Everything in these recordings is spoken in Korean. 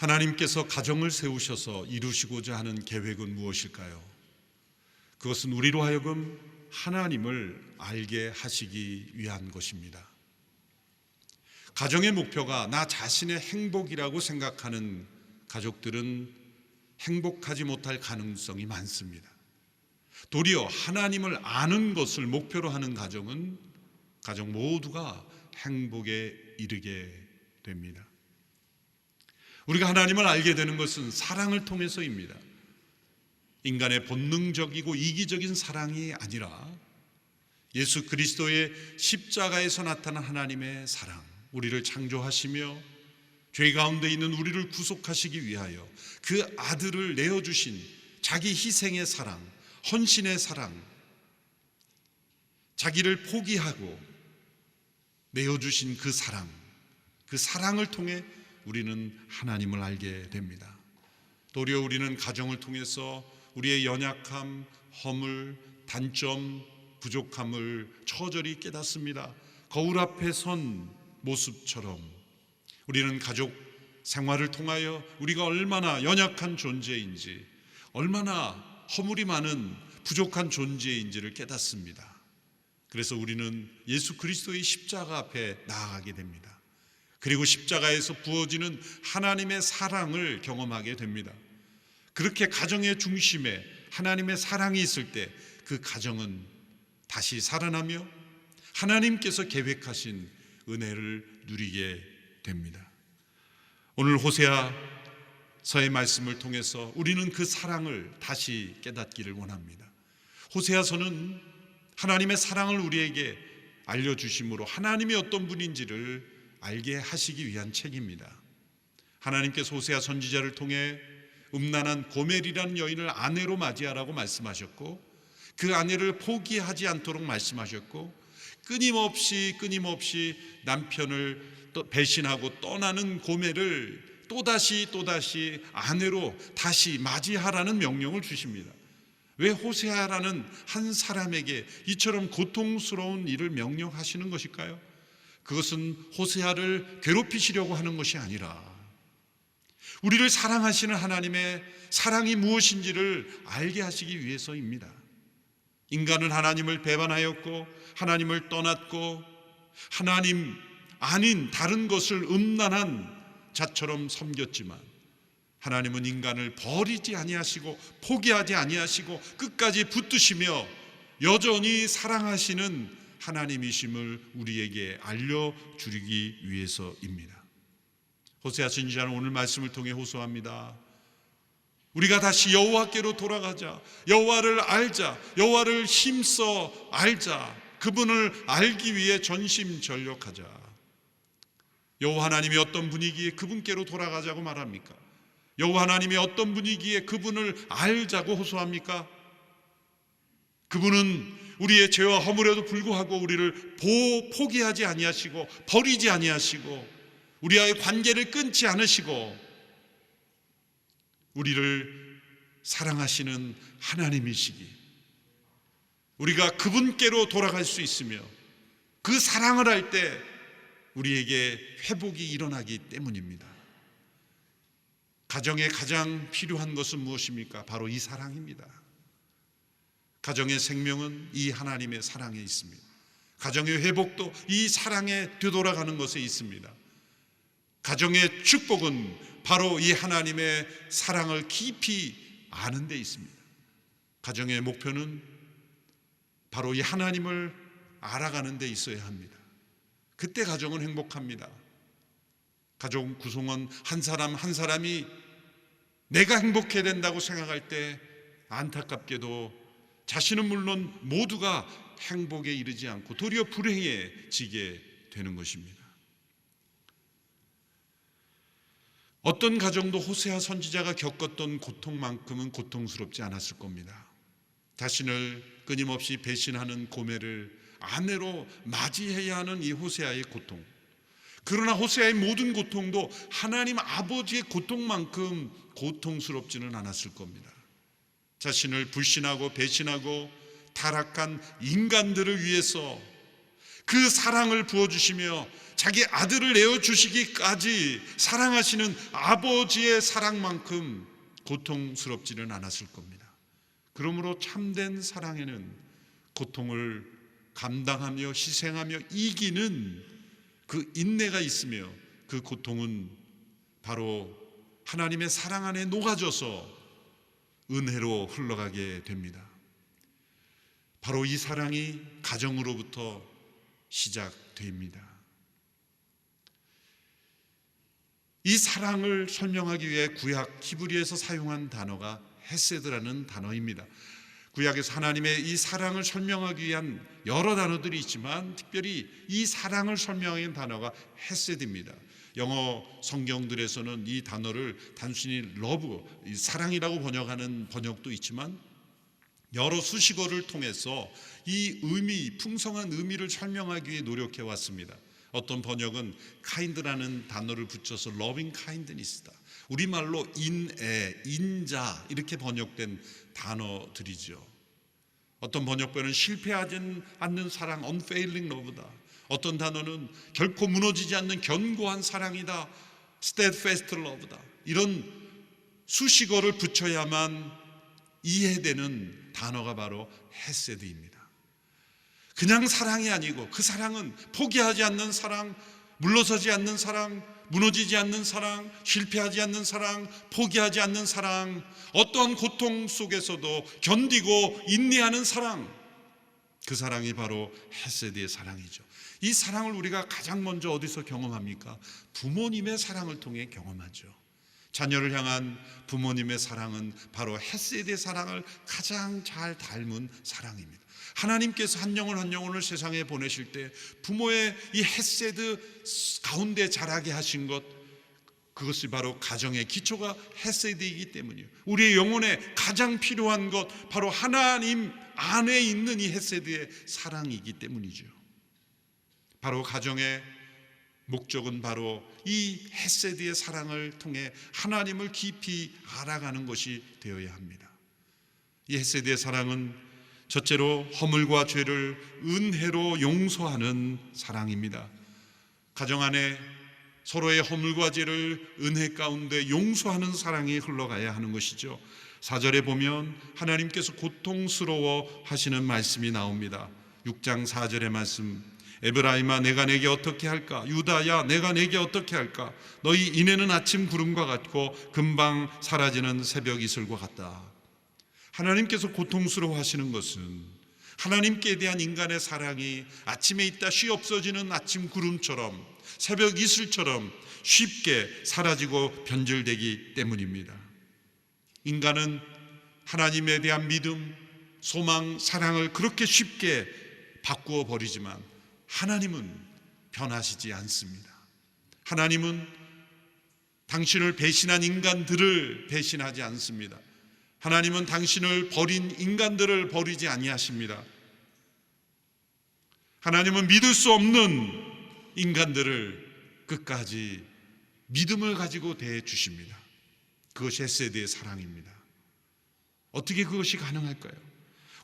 하나님께서 가정을 세우셔서 이루시고자 하는 계획은 무엇일까요? 그것은 우리로 하여금 하나님을 알게 하시기 위한 것입니다. 가정의 목표가 나 자신의 행복이라고 생각하는 가족들은 행복하지 못할 가능성이 많습니다. 도리어 하나님을 아는 것을 목표로 하는 가정은 가정 모두가 행복에 이르게 됩니다. 우리가 하나님을 알게 되는 것은 사랑을 통해서입니다. 인간의 본능적이고 이기적인 사랑이 아니라 예수 그리스도의 십자가에서 나타난 하나님의 사랑, 우리를 창조하시며 죄 가운데 있는 우리를 구속하시기 위하여 그 아들을 내어주신 자기 희생의 사랑, 헌신의 사랑, 자기를 포기하고 내어주신 그 사랑, 그 사랑을 통해 우리는 하나님을 알게 됩니다. 도리어 우리는 가정을 통해서 우리의 연약함, 허물, 단점, 부족함을 처절히 깨닫습니다. 거울 앞에 선 모습처럼 우리는 가족 생활을 통하여 우리가 얼마나 연약한 존재인지, 얼마나 허물이 많은 부족한 존재인지를 깨닫습니다. 그래서 우리는 예수 그리스도의 십자가 앞에 나아가게 됩니다. 그리고 십자가에서 부어지는 하나님의 사랑을 경험하게 됩니다. 그렇게 가정의 중심에 하나님의 사랑이 있을 때 그 가정은 다시 살아나며 하나님께서 계획하신 은혜를 누리게 됩니다. 오늘 호세아서의 말씀을 통해서 우리는 그 사랑을 다시 깨닫기를 원합니다. 호세아서는 하나님의 사랑을 우리에게 알려주심으로 하나님이 어떤 분인지를 알게 하시기 위한 책입니다. 하나님께서 호세아 선지자를 통해 음란한 고멜이라는 여인을 아내로 맞이하라고 말씀하셨고 그 아내를 포기하지 않도록 말씀하셨고 끊임없이 끊임없이 남편을 또 배신하고 떠나는 고멜을 또다시 또다시 아내로 다시 맞이하라는 명령을 주십니다. 왜 호세아라는 한 사람에게 이처럼 고통스러운 일을 명령하시는 것일까요? 그것은 호세아를 괴롭히시려고 하는 것이 아니라 우리를 사랑하시는 하나님의 사랑이 무엇인지를 알게 하시기 위해서입니다. 인간은 하나님을 배반하였고 하나님을 떠났고 하나님 아닌 다른 것을 음란한 자처럼 섬겼지만 하나님은 인간을 버리지 아니하시고 포기하지 아니하시고 끝까지 붙드시며 여전히 사랑하시는 하나님이심을 우리에게 알려 주기 위해서입니다. 호세아 선지자는 오늘 말씀을 통해 호소합니다. 우리가 다시 여호와께로 돌아가자. 여호와를 알자. 여호와를 힘써 알자. 그분을 알기 위해 전심전력하자. 여호와 하나님이 어떤 분위기에 그분께로 돌아가자고 말합니까? 여호와 하나님이 어떤 분위기에 그분을 알자고 호소합니까? 그분은 우리의 죄와 허물에도 불구하고 우리를 보 포기하지 아니하시고 버리지 아니하시고 우리와의 관계를 끊지 않으시고 우리를 사랑하시는 하나님이시기 우리가 그분께로 돌아갈 수 있으며 그 사랑을 할 때 우리에게 회복이 일어나기 때문입니다. 가정에 가장 필요한 것은 무엇입니까? 바로 이 사랑입니다. 가정의 생명은 이 하나님의 사랑에 있습니다. 가정의 회복도 이 사랑에 되돌아가는 것에 있습니다. 가정의 축복은 바로 이 하나님의 사랑을 깊이 아는 데 있습니다. 가정의 목표는 바로 이 하나님을 알아가는 데 있어야 합니다. 그때 가정은 행복합니다. 가족 구성원 한 사람 한 사람이 내가 행복해야 된다고 생각할 때 안타깝게도 자신은 물론 모두가 행복에 이르지 않고 도리어 불행해지게 되는 것입니다. 어떤 가정도 호세아 선지자가 겪었던 고통만큼은 고통스럽지 않았을 겁니다. 자신을 끊임없이 배신하는 고매를 아내로 맞이해야 하는 이 호세아의 고통. 그러나 호세아의 모든 고통도 하나님 아버지의 고통만큼 고통스럽지는 않았을 겁니다. 자신을 불신하고 배신하고 타락한 인간들을 위해서 그 사랑을 부어주시며 자기 아들을 내어주시기까지 사랑하시는 아버지의 사랑만큼 고통스럽지는 않았을 겁니다. 그러므로 참된 사랑에는 고통을 감당하며 희생하며 이기는 그 인내가 있으며 그 고통은 바로 하나님의 사랑 안에 녹아져서 은혜로 흘러가게 됩니다. 바로 이 사랑이 가정으로부터 시작됩니다. 이 사랑을 설명하기 위해 구약 히브리에서 사용한 단어가 헤세드라는 단어입니다. 구약에서 하나님의 이 사랑을 설명하기 위한 여러 단어들이 있지만 특별히 이 사랑을 설명하는 단어가 헤세드입니다. 영어 성경들에서는 이 단어를 단순히 러브, 사랑이라고 번역하는 번역도 있지만 여러 수식어를 통해서 이 의미, 풍성한 의미를 설명하기 위해 노력해 왔습니다. 어떤 번역은 kind라는 단어를 붙여서 loving kindness다. 우리말로 인애, 인자 이렇게 번역된 단어들이죠. 어떤 번역본은 실패하지 않는 사랑, unfailing love다. 어떤 단어는 결코 무너지지 않는 견고한 사랑이다. steadfast love다. 이런 수식어를 붙여야만 이해되는 단어가 바로 헤세드입니다. 그냥 사랑이 아니고 그 사랑은 포기하지 않는 사랑, 물러서지 않는 사랑, 무너지지 않는 사랑, 실패하지 않는 사랑, 포기하지 않는 사랑, 어떠한 고통 속에서도 견디고 인내하는 사랑. 그 사랑이 바로 헤세드의 사랑이죠. 이 사랑을 우리가 가장 먼저 어디서 경험합니까? 부모님의 사랑을 통해 경험하죠. 자녀를 향한 부모님의 사랑은 바로 헤세드의 사랑을 가장 잘 닮은 사랑입니다. 하나님께서 한 영혼 한 영혼을 세상에 보내실 때 부모의 이 헤세드 가운데 자라게 하신 것 그것이 바로 가정의 기초가 헤세드이기 때문이에요. 우리의 영혼에 가장 필요한 것 바로 하나님 안에 있는 이 헤세드의 사랑이기 때문이죠. 바로 가정의 목적은 바로 이 헤세드의 사랑을 통해 하나님을 깊이 알아가는 것이 되어야 합니다. 이 헤세드의 사랑은 첫째로 허물과 죄를 은혜로 용서하는 사랑입니다. 가정 안에 서로의 허물과 죄를 은혜 가운데 용서하는 사랑이 흘러가야 하는 것이죠. 사절에 보면 하나님께서 고통스러워 하시는 말씀이 나옵니다. 6장 4절의 말씀. 에브라임아 내가 내게 어떻게 할까? 유다야 내가 내게 어떻게 할까? 너희 인해는 아침 구름과 같고 금방 사라지는 새벽 이슬과 같다. 하나님께서 고통스러워 하시는 것은 하나님께 대한 인간의 사랑이 아침에 있다 쉬 없어지는 아침 구름처럼 새벽 이슬처럼 쉽게 사라지고 변질되기 때문입니다. 인간은 하나님에 대한 믿음, 소망, 사랑을 그렇게 쉽게 바꾸어 버리지만 하나님은 변하시지 않습니다. 하나님은 당신을 배신한 인간들을 배신하지 않습니다. 하나님은 당신을 버린 인간들을 버리지 아니하십니다. 하나님은 믿을 수 없는 인간들을 끝까지 믿음을 가지고 대해 주십니다. 그것이 헤세드의 사랑입니다. 어떻게 그것이 가능할까요?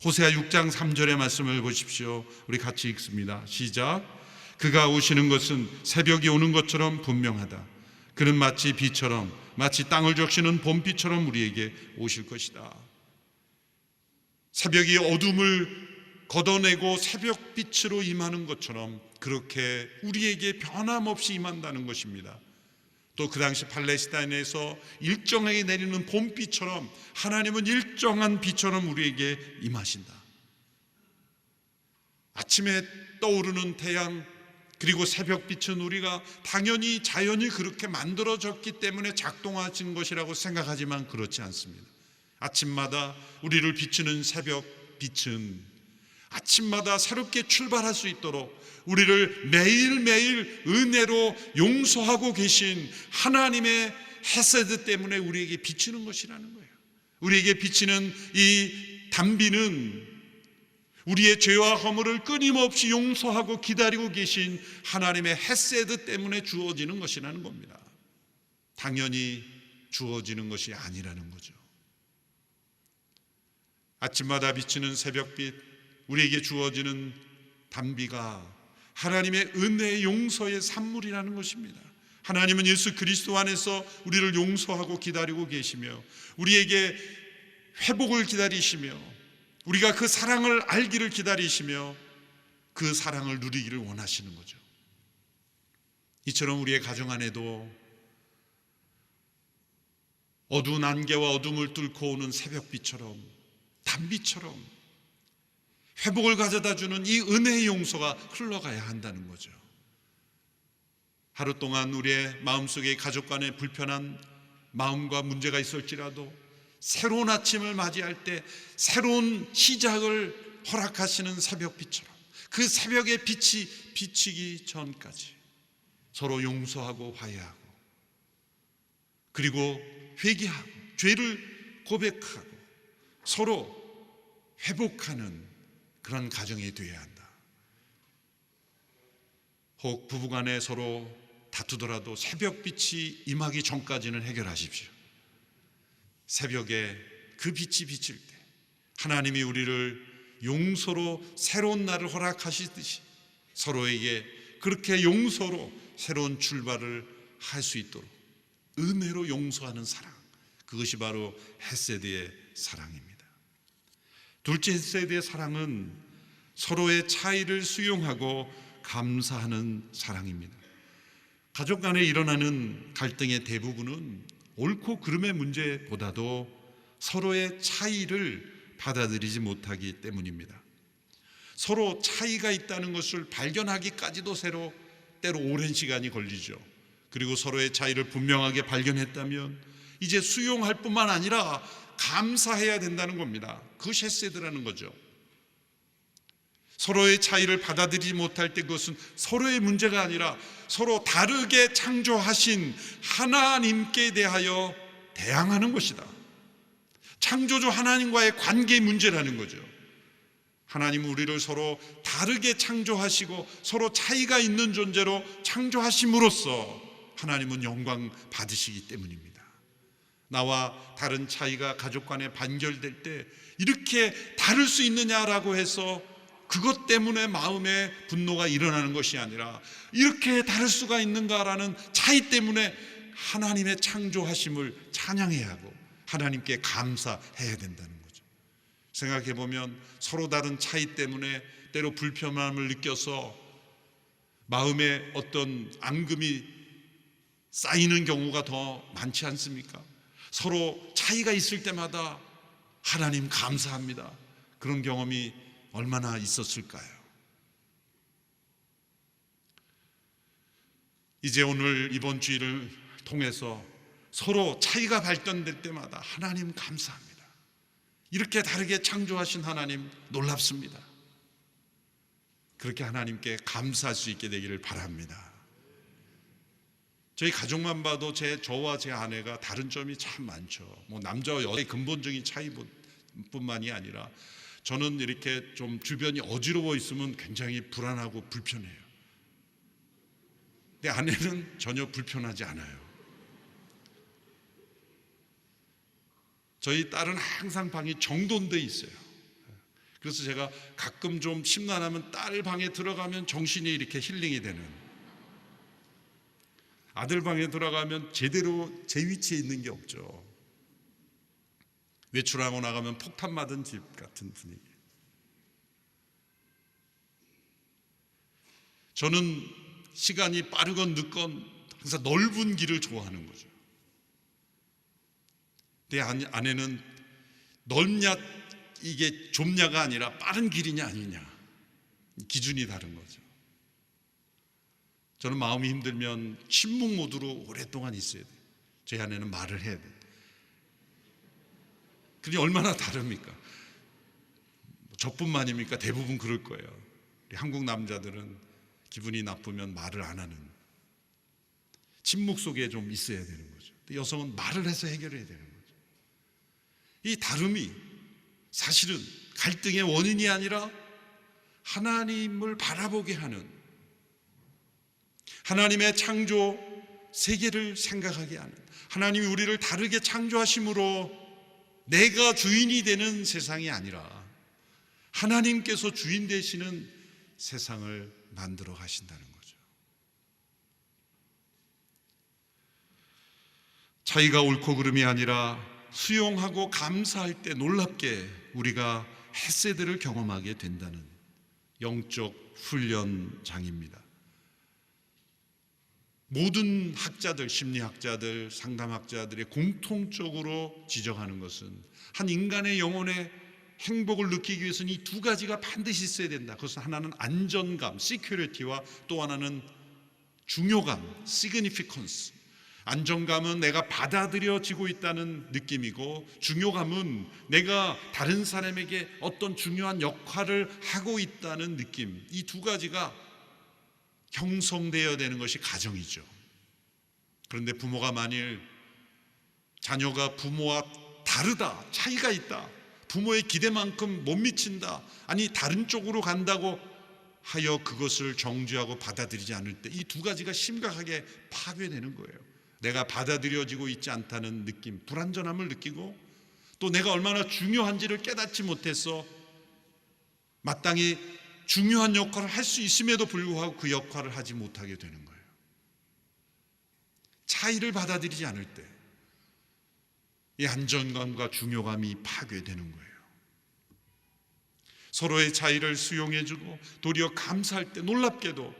호세아 6장 3절의 말씀을 보십시오. 우리 같이 읽습니다. 시작. 그가 오시는 것은 새벽이 오는 것처럼 분명하다. 그는 마치 비처럼 마치 땅을 적시는 봄비처럼 우리에게 오실 것이다. 새벽이 어둠을 걷어내고 새벽빛으로 임하는 것처럼 그렇게 우리에게 변함없이 임한다는 것입니다. 또 그 당시 팔레스타인에서 일정하게 내리는 봄비처럼 하나님은 일정한 비처럼 우리에게 임하신다. 아침에 떠오르는 태양 그리고 새벽빛은 우리가 당연히 자연이 그렇게 만들어졌기 때문에 작동하신 것이라고 생각하지만 그렇지 않습니다. 아침마다 우리를 비추는 새벽 빛은 아침마다 새롭게 출발할 수 있도록 우리를 매일매일 은혜로 용서하고 계신 하나님의 헤세드 때문에 우리에게 비치는 것이라는 거예요. 우리에게 비치는 이 단비는 우리의 죄와 허물을 끊임없이 용서하고 기다리고 계신 하나님의 헤세드 때문에 주어지는 것이라는 겁니다. 당연히 주어지는 것이 아니라는 거죠. 아침마다 비치는 새벽빛, 우리에게 주어지는 단비가 하나님의 은혜의 용서의 산물이라는 것입니다. 하나님은 예수 그리스도 안에서 우리를 용서하고 기다리고 계시며 우리에게 회복을 기다리시며 우리가 그 사랑을 알기를 기다리시며 그 사랑을 누리기를 원하시는 거죠. 이처럼 우리의 가정 안에도 어두운 안개와 어둠을 뚫고 오는 새벽비처럼 단비처럼 회복을 가져다 주는 이 은혜의 용서가 흘러가야 한다는 거죠. 하루 동안 우리의 마음속에 가족 간의 불편한 마음과 문제가 있을지라도 새로운 아침을 맞이할 때 새로운 시작을 허락하시는 새벽빛처럼 그 새벽의 빛이 비치기 전까지 서로 용서하고 화해하고 그리고 회개하고 죄를 고백하고 서로 회복하는 그런 가정이 되어야 한다. 혹 부부간에 서로 다투더라도 새벽빛이 임하기 전까지는 해결하십시오. 새벽에 그 빛이 비칠 때 하나님이 우리를 용서로 새로운 날을 허락하시듯이 서로에게 그렇게 용서로 새로운 출발을 할 수 있도록 은혜로 용서하는 사랑 그것이 바로 헤세드의 사랑입니다. 둘째 헤세드의 사랑은 서로의 차이를 수용하고 감사하는 사랑입니다. 가족 간에 일어나는 갈등의 대부분은 옳고 그름의 문제보다도 서로의 차이를 받아들이지 못하기 때문입니다. 서로 차이가 있다는 것을 발견하기까지도 새로 때로 오랜 시간이 걸리죠. 그리고 서로의 차이를 분명하게 발견했다면 이제 수용할 뿐만 아니라 감사해야 된다는 겁니다. 그 셰세드라는 거죠. 서로의 차이를 받아들이지 못할 때 그것은 서로의 문제가 아니라 서로 다르게 창조하신 하나님께 대하여 대항하는 것이다. 창조주 하나님과의 관계 문제라는 거죠. 하나님은 우리를 서로 다르게 창조하시고 서로 차이가 있는 존재로 창조하심으로써 하나님은 영광 받으시기 때문입니다. 나와 다른 차이가 가족 간에 반결될 때 이렇게 다를 수 있느냐라고 해서 그것 때문에 마음에 분노가 일어나는 것이 아니라 이렇게 다를 수가 있는가라는 차이 때문에 하나님의 창조하심을 찬양해야 하고 하나님께 감사해야 된다는 거죠. 생각해 보면 서로 다른 차이 때문에 때로 불편함을 느껴서 마음에 어떤 앙금이 쌓이는 경우가 더 많지 않습니까? 서로 차이가 있을 때마다 하나님 감사합니다. 그런 경험이 얼마나 있었을까요? 이제 오늘 이번 주일을 통해서 서로 차이가 발견될 때마다 하나님 감사합니다. 이렇게 다르게 창조하신 하나님 놀랍습니다. 그렇게 하나님께 감사할 수 있게 되기를 바랍니다. 저희 가족만 봐도 제 저와 제 아내가 다른 점이 참 많죠. 뭐 남자와 여자의 근본적인 차이뿐만이 아니라 저는 이렇게 좀 주변이 어지러워 있으면 굉장히 불안하고 불편해요. 근데 아내는 전혀 불편하지 않아요. 저희 딸은 항상 방이 정돈돼 있어요. 그래서 제가 가끔 좀 심란하면 딸 방에 들어가면 정신이 이렇게 힐링이 되는 아들 방에 들어가면 제대로 제 위치에 있는 게 없죠. 외출하고 나가면 폭탄 맞은 집 같은 분위기. 저는 시간이 빠르건 늦건 항상 넓은 길을 좋아하는 거죠. 내 아내는 넓냐 이게 좁냐가 아니라 빠른 길이냐 아니냐 기준이 다른 거죠. 저는 마음이 힘들면 침묵 모드로 오랫동안 있어야 돼. 제 아내는 말을 해야 돼. 그게 얼마나 다릅니까? 저뿐만입니까? 대부분 그럴 거예요. 한국 남자들은 기분이 나쁘면 말을 안 하는 침묵 속에 좀 있어야 되는 거죠. 여성은 말을 해서 해결해야 되는 거죠. 이 다름이 사실은 갈등의 원인이 아니라 하나님을 바라보게 하는 하나님의 창조 세계를 생각하게 하는 하나님이 우리를 다르게 창조하심으로 내가 주인이 되는 세상이 아니라 하나님께서 주인 되시는 세상을 만들어 가신다는 거죠. 차이가 옳고 그름이 아니라 수용하고 감사할 때 놀랍게 우리가 햇세들을 경험하게 된다는 영적 훈련장입니다. 모든 학자들, 심리학자들, 상담학자들의 공통적으로 지적하는 것은 한 인간의 영혼의 행복을 느끼기 위해서는 이 두 가지가 반드시 있어야 된다. 그것은 하나는 안전감, security와 또 하나는 중요감, significance. 안정감은 내가 받아들여지고 있다는 느낌이고 중요감은 내가 다른 사람에게 어떤 중요한 역할을 하고 있다는 느낌. 이 두 가지가 형성되어야 되는 것이 가정이죠. 그런데 부모가 만일 자녀가 부모와 다르다, 차이가 있다, 부모의 기대만큼 못 미친다, 아니 다른 쪽으로 간다고 하여 그것을 정죄하고 받아들이지 않을 때 이 두 가지가 심각하게 파괴되는 거예요. 내가 받아들여지고 있지 않다는 느낌, 불안전함을 느끼고 또 내가 얼마나 중요한지를 깨닫지 못해서 마땅히 중요한 역할을 할 수 있음에도 불구하고 그 역할을 하지 못하게 되는 거예요. 차이를 받아들이지 않을 때 이 안정감과 중요감이 파괴되는 거예요. 서로의 차이를 수용해주고 도리어 감사할 때 놀랍게도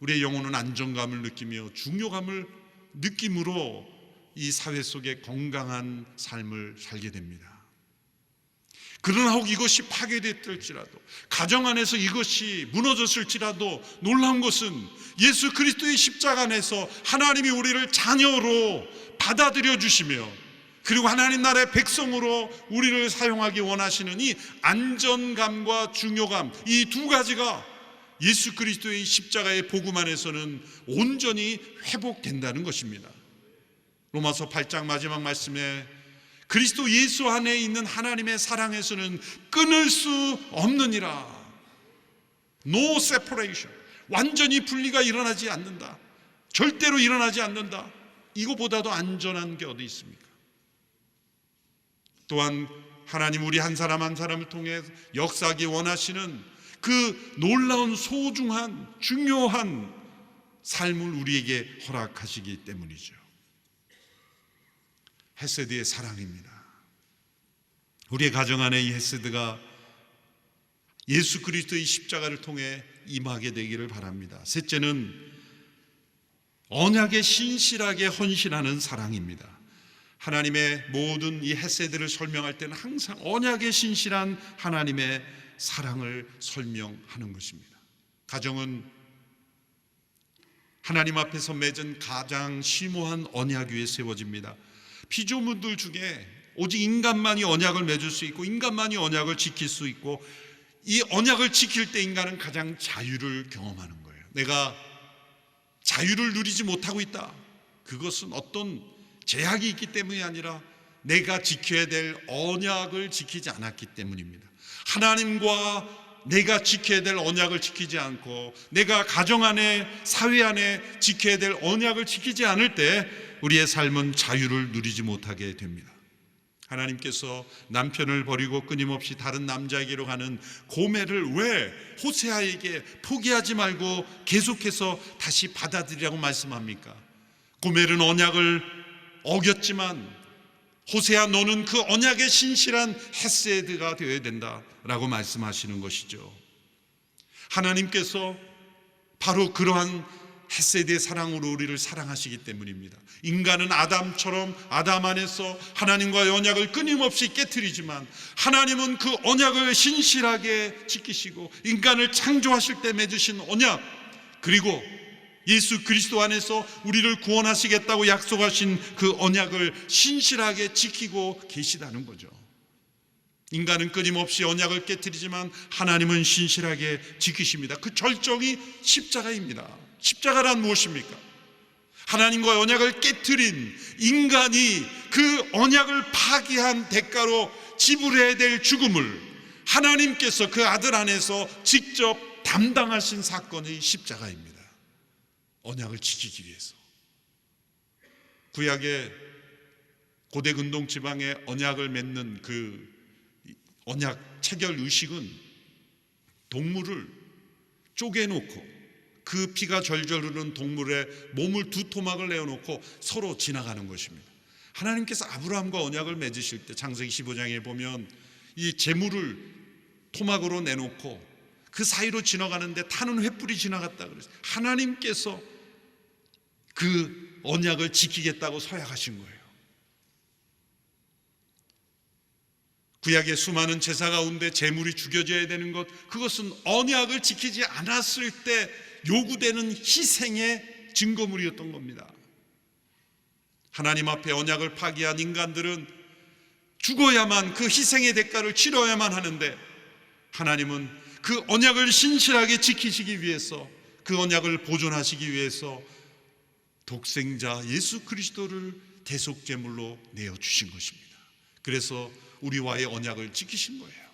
우리의 영혼은 안정감을 느끼며 중요감을 느낌으로 이 사회 속에 건강한 삶을 살게 됩니다. 그러나 혹 이것이 파괴됐을지라도 가정 안에서 이것이 무너졌을지라도 놀라운 것은 예수 그리스도의 십자가 안에서 하나님이 우리를 자녀로 받아들여 주시며 그리고 하나님 나라의 백성으로 우리를 사용하기 원하시는 이 안전감과 중요감 이 두 가지가 예수 그리스도의 십자가의 복음 안에서는 온전히 회복된다는 것입니다. 로마서 8장 마지막 말씀에 그리스도 예수 안에 있는 하나님의 사랑에서는 끊을 수 없느니라. No separation. 완전히 분리가 일어나지 않는다. 절대로 일어나지 않는다. 이거보다도 안전한 게 어디 있습니까? 또한 하나님 우리 한 사람 한 사람을 통해 역사하기 원하시는 그 놀라운 소중한 중요한 삶을 우리에게 허락하시기 때문이죠. 헤세드의 사랑입니다. 우리의 가정 안에 이 헤세드가 예수 그리스도의 십자가를 통해 임하게 되기를 바랍니다. 셋째는 언약에 신실하게 헌신하는 사랑입니다. 하나님의 모든 이 헤세드를 설명할 때는 항상 언약에 신실한 하나님의 사랑을 설명하는 것입니다. 가정은 하나님 앞에서 맺은 가장 심오한 언약 위에 세워집니다. 피조물들 중에 오직 인간만이 언약을 맺을 수 있고 인간만이 언약을 지킬 수 있고 이 언약을 지킬 때 인간은 가장 자유를 경험하는 거예요. 내가 자유를 누리지 못하고 있다. 그것은 어떤 제약이 있기 때문이 아니라 내가 지켜야 될 언약을 지키지 않았기 때문입니다. 하나님과 내가 지켜야 될 언약을 지키지 않고 내가 가정 안에 사회 안에 지켜야 될 언약을 지키지 않을 때 우리의 삶은 자유를 누리지 못하게 됩니다. 하나님께서 남편을 버리고 끊임없이 다른 남자에게로 가는 고매를 왜 호세아에게 포기하지 말고 계속해서 다시 받아들이라고 말씀합니까? 고멜은 언약을 어겼지만 호세아 너는 그 언약의 신실한 헤세드가 되어야 된다라고 말씀하시는 것이죠. 하나님께서 바로 그러한 헤세드의 사랑으로 우리를 사랑하시기 때문입니다. 인간은 아담처럼 아담 안에서 하나님과의 언약을 끊임없이 깨뜨리지만 하나님은 그 언약을 신실하게 지키시고 인간을 창조하실 때 맺으신 언약 그리고 예수 그리스도 안에서 우리를 구원하시겠다고 약속하신 그 언약을 신실하게 지키고 계시다는 거죠. 인간은 끊임없이 언약을 깨뜨리지만 하나님은 신실하게 지키십니다. 그 절정이 십자가입니다. 십자가란 무엇입니까? 하나님과 언약을 깨뜨린 인간이 그 언약을 파기한 대가로 지불해야 될 죽음을 하나님께서 그 아들 안에서 직접 담당하신 사건이 십자가입니다. 언약을 지키기 위해서. 구약의 고대 근동 지방의 언약을 맺는 그 언약 체결 의식은 동물을 쪼개놓고 그 피가 절절 흐르는 동물의 몸을 두 토막을 내어놓고 서로 지나가는 것입니다. 하나님께서 아브라함과 언약을 맺으실 때 창세기 15장에 보면 이 재물을 토막으로 내놓고 그 사이로 지나가는데 타는 횃불이 지나갔다 그랬어요. 하나님께서 그 언약을 지키겠다고 서약하신 거예요. 구약의 수많은 제사 가운데 제물이 죽여져야 되는 것 그것은 언약을 지키지 않았을 때 요구되는 희생의 증거물이었던 겁니다. 하나님 앞에 언약을 파기한 인간들은 죽어야만 그 희생의 대가를 치러야만 하는데 하나님은 그 언약을 신실하게 지키시기 위해서 그 언약을 보존하시기 위해서 독생자 예수 그리스도를 대속 제물로 내어 주신 것입니다. 그래서 우리와의 언약을 지키신 거예요.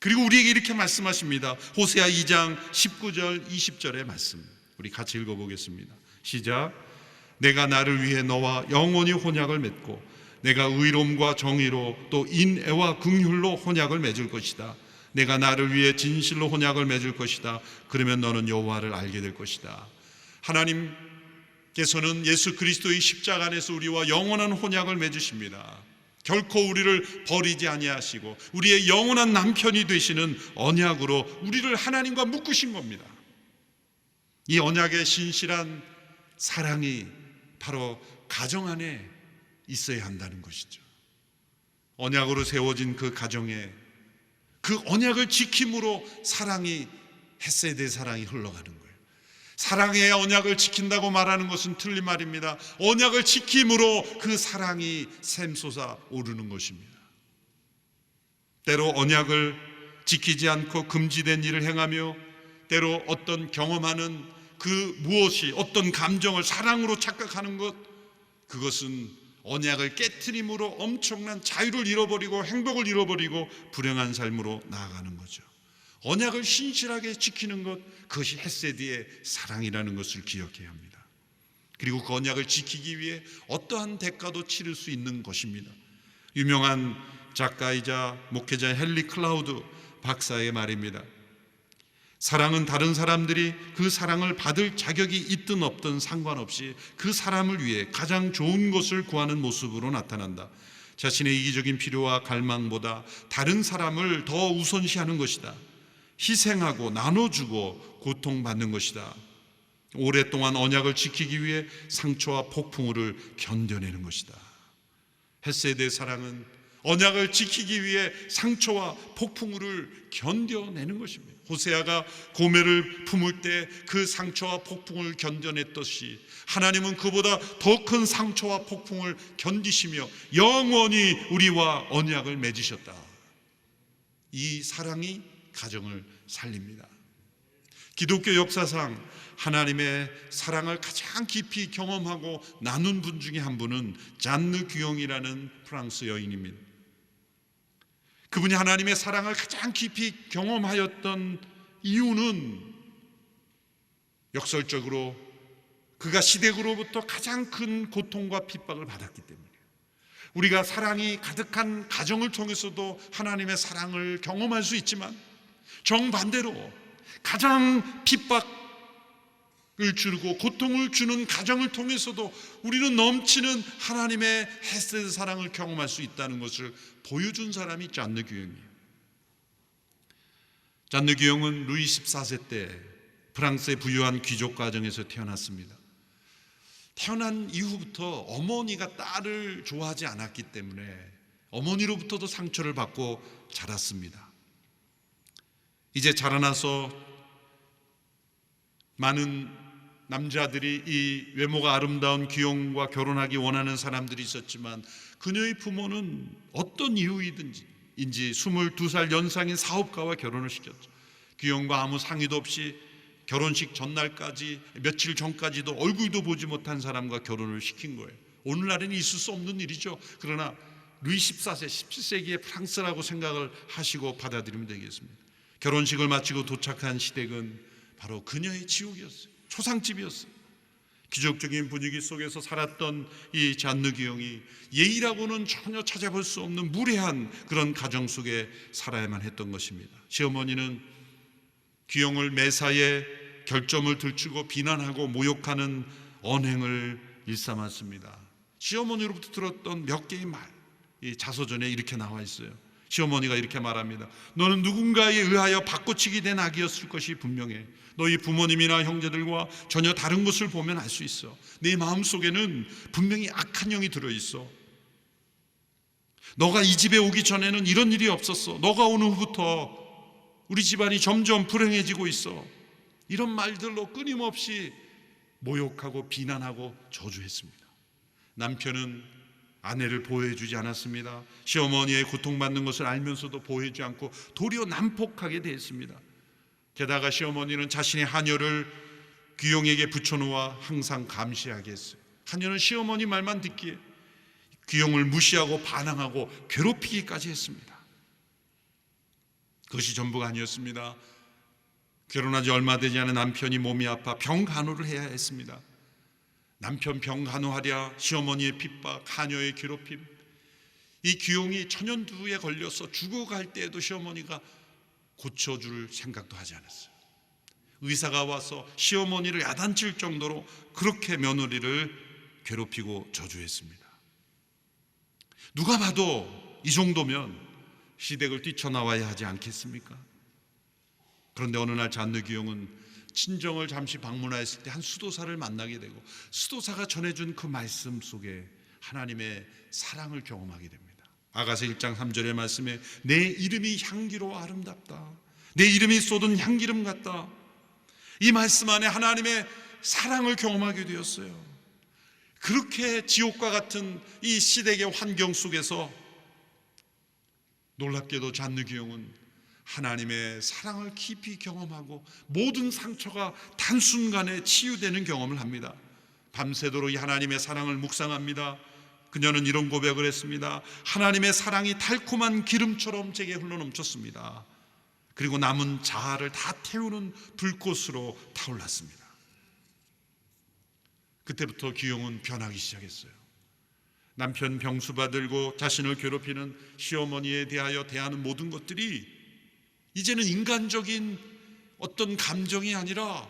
그리고 우리에게 이렇게 말씀하십니다. 호세아 2장 19절 20절의 말씀. 우리 같이 읽어 보겠습니다. 시작. 내가 나를 위해 너와 영원히 혼약을 맺고 내가 의로움과 정의로 또 인애와 긍휼로 혼약을 맺을 것이다. 내가 나를 위해 진실로 혼약을 맺을 것이다. 그러면 너는 여호와를 알게 될 것이다. 하나님께서는 예수 그리스도의 십자가 안에서 우리와 영원한 혼약을 맺으십니다. 결코 우리를 버리지 아니하시고 우리의 영원한 남편이 되시는 언약으로 우리를 하나님과 묶으신 겁니다. 이 언약의 신실한 사랑이 바로 가정 안에 있어야 한다는 것이죠. 언약으로 세워진 그 가정에 그 언약을 지킴으로 사랑이 햇세대 사랑이 흘러가는 거예요. 사랑의 언약을 지킨다고 말하는 것은 틀린 말입니다. 언약을 지킴으로 그 사랑이 샘솟아 오르는 것입니다. 때로 언약을 지키지 않고 금지된 일을 행하며 때로 어떤 경험하는 그 무엇이 어떤 감정을 사랑으로 착각하는 것 그것은 언약을 깨트림으로 엄청난 자유를 잃어버리고 행복을 잃어버리고 불행한 삶으로 나아가는 거죠. 언약을 신실하게 지키는 것 그것이 햇세디의 사랑이라는 것을 기억해야 합니다. 그리고 그 언약을 지키기 위해 어떠한 대가도 치를 수 있는 것입니다. 유명한 작가이자 목회자 헨리 클라우드 박사의 말입니다. 사랑은 다른 사람들이 그 사랑을 받을 자격이 있든 없든 상관없이 그 사람을 위해 가장 좋은 것을 구하는 모습으로 나타난다. 자신의 이기적인 필요와 갈망보다 다른 사람을 더 우선시하는 것이다. 희생하고 나눠주고 고통받는 것이다. 오랫동안 언약을 지키기 위해 상처와 폭풍우를 견뎌내는 것이다. 햇세대 사랑은 언약을 지키기 위해 상처와 폭풍우를 견뎌내는 것입니다. 호세아가 고매를 품을 때 그 상처와 폭풍을 견뎌냈듯이 하나님은 그보다 더 큰 상처와 폭풍을 견디시며 영원히 우리와 언약을 맺으셨다. 이 사랑이 가정을 살립니다. 기독교 역사상 하나님의 사랑을 가장 깊이 경험하고 나눈 분 중에 한 분은 잔느 규영이라는 프랑스 여인입니다. 그분이 하나님의 사랑을 가장 깊이 경험하였던 이유는 역설적으로 그가 시댁으로부터 가장 큰 고통과 핍박을 받았기 때문이에요. 우리가 사랑이 가득한 가정을 통해서도 하나님의 사랑을 경험할 수 있지만 정반대로 가장 핍박을 주고 고통을 주는 가정을 통해서도 우리는 넘치는 하나님의 햇셋 사랑을 경험할 수 있다는 것을 보여준 사람이 잔느 규영이에요. 잔느 규영은 루이 14세 때 프랑스의 부유한 귀족 가정에서 태어났습니다. 태어난 이후부터 어머니가 딸을 좋아하지 않았기 때문에 어머니로부터도 상처를 받고 자랐습니다. 이제 자라나서 많은 남자들이 이 외모가 아름다운 귀용과 결혼하기 원하는 사람들이 있었지만 그녀의 부모는 어떤 이유이든지 인지 22살 연상인 사업가와 결혼을 시켰죠. 귀용과 아무 상의도 없이 결혼식 전날까지 며칠 전까지도 얼굴도 보지 못한 사람과 결혼을 시킨 거예요. 오늘날에는 있을 수 없는 일이죠. 그러나 루이 14세 17세기의 프랑스라고 생각을 하시고 받아들이면 되겠습니다. 결혼식을 마치고 도착한 시댁은 바로 그녀의 지옥이었어요. 초상집이었어요. 기적적인 분위기 속에서 살았던 이 잔느 기영이 예의라고는 전혀 찾아볼 수 없는 무례한 그런 가정 속에 살아야만 했던 것입니다. 시어머니는 기영을 매사에 결점을 들추고 비난하고 모욕하는 언행을 일삼았습니다. 시어머니로부터 들었던 몇 개의 말, 이 자서전에 이렇게 나와 있어요. 시어머니가 이렇게 말합니다. 너는 누군가에 의하여 바꿔치기 된 아기였을 것이 분명해. 너희 부모님이나 형제들과 전혀 다른 것을 보면 알 수 있어. 네 마음 속에는 분명히 악한 영이 들어 있어. 너가 이 집에 오기 전에는 이런 일이 없었어. 너가 온 후부터 우리 집안이 점점 불행해지고 있어. 이런 말들로 끊임없이 모욕하고 비난하고 저주했습니다. 남편은 아내를 보호해주지 않았습니다. 시어머니의 고통받는 것을 알면서도 보호해주지 않고 도리어 난폭하게 대했습니다. 게다가 시어머니는 자신의 하녀를 귀용에게 붙여놓아 항상 감시하게 했어요. 하녀는 시어머니 말만 듣기에 귀용을 무시하고 반항하고 괴롭히기까지 했습니다. 그것이 전부가 아니었습니다. 결혼하지 얼마 되지 않은 남편이 몸이 아파 병 간호를 해야 했습니다. 남편 병 간호하랴 시어머니의 핍박, 하녀의 괴롭힘, 이 귀용이 천연두에 걸려서 죽어갈 때에도 시어머니가 고쳐줄 생각도 하지 않았어요. 의사가 와서 시어머니를 야단칠 정도로 그렇게 며느리를 괴롭히고 저주했습니다. 누가 봐도 이 정도면 시댁을 뛰쳐나와야 하지 않겠습니까? 그런데 어느 날 잔느 귀용은 친정을 잠시 방문하였을 때 한 수도사를 만나게 되고 수도사가 전해준 그 말씀 속에 하나님의 사랑을 경험하게 됩니다. 아가서 1장 3절의 말씀에 내 이름이 향기로 아름답다. 내 이름이 쏟은 향기름 같다. 이 말씀 안에 하나님의 사랑을 경험하게 되었어요. 그렇게 지옥과 같은 이 시댁의 환경 속에서 놀랍게도 잔느기용은 하나님의 사랑을 깊이 경험하고 모든 상처가 단순간에 치유되는 경험을 합니다. 밤새도록 이 하나님의 사랑을 묵상합니다. 그녀는 이런 고백을 했습니다. 하나님의 사랑이 달콤한 기름처럼 제게 흘러넘쳤습니다. 그리고 남은 자아를 다 태우는 불꽃으로 타올랐습니다. 그때부터 기용은 변하기 시작했어요. 남편 병수바 들고 자신을 괴롭히는 시어머니에 대하여 대하는 모든 것들이 이제는 인간적인 어떤 감정이 아니라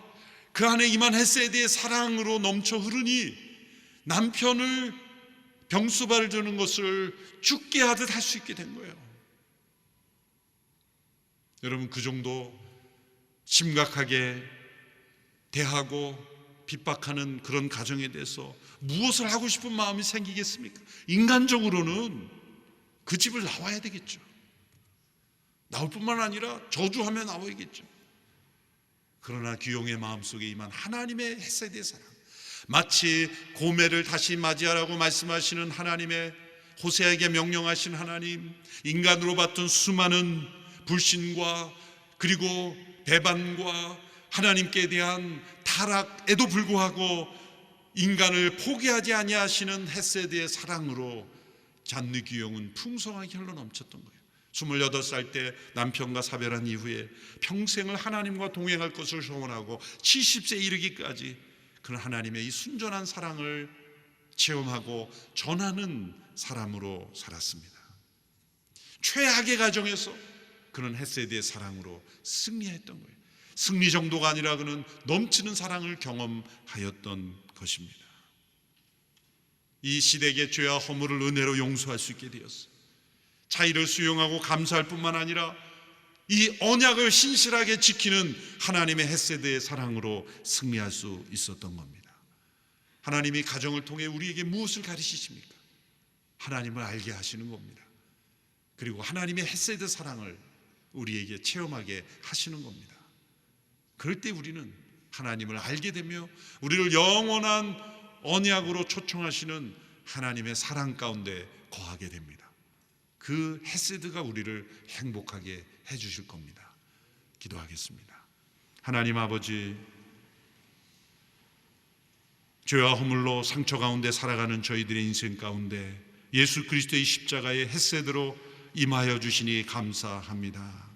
그 안에 임한 헤세드의 사랑으로 넘쳐 흐르니 남편을 병수발을 드는 것을 죽게 하듯 할 수 있게 된 거예요. 여러분 그 정도 심각하게 대하고 핍박하는 그런 가정에 대해서 무엇을 하고 싶은 마음이 생기겠습니까? 인간적으로는 그 집을 나와야 되겠죠. 나올 뿐만 아니라 저주하며 나와야겠죠. 그러나 귀용의 마음속에 임한 하나님의 햇세의 사랑 마치 고매를 다시 맞이하라고 말씀하시는 하나님의 호세에게 명령하신 하나님 인간으로 받던 수많은 불신과 그리고 배반과 하나님께 대한 타락에도 불구하고 인간을 포기하지 아니하시는 헤세드의 사랑으로 잔느 귀용은 풍성하게 흘러 넘쳤던 거예요. 28살 때 남편과 사별한 이후에 평생을 하나님과 동행할 것을 소원하고 70세 이르기까지 그는 하나님의 이 순전한 사랑을 체험하고 전하는 사람으로 살았습니다. 최악의 가정에서 그는 헤세드의 사랑으로 승리했던 거예요. 승리 정도가 아니라 그는 넘치는 사랑을 경험하였던 것입니다. 이 시댁의 죄와 허물을 은혜로 용서할 수 있게 되었어요. 차이를 수용하고 감사할 뿐만 아니라 이 언약을 신실하게 지키는 하나님의 헤세드의 사랑으로 승리할 수 있었던 겁니다. 하나님이 가정을 통해 우리에게 무엇을 가르치십니까? 하나님을 알게 하시는 겁니다. 그리고 하나님의 헤세드 사랑을 우리에게 체험하게 하시는 겁니다. 그럴 때 우리는 하나님을 알게 되며 우리를 영원한 언약으로 초청하시는 하나님의 사랑 가운데 거하게 됩니다. 그 헤세드가 우리를 행복하게 해 주실 겁니다. 기도하겠습니다. 하나님 아버지 죄와 허물로 상처 가운데 살아가는 저희들의 인생 가운데 예수 그리스도의 십자가의 헤세드로 임하여 주시니 감사합니다.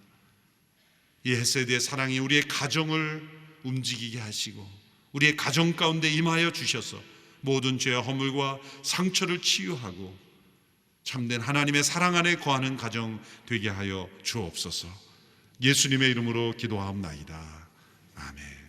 이 헤세드의 사랑이 우리의 가정을 움직이게 하시고 우리의 가정 가운데 임하여 주셔서 모든 죄와 허물과 상처를 치유하고 참된 하나님의 사랑 안에 거하는 가정 되게 하여 주옵소서. 예수님의 이름으로 기도하옵나이다. 아멘.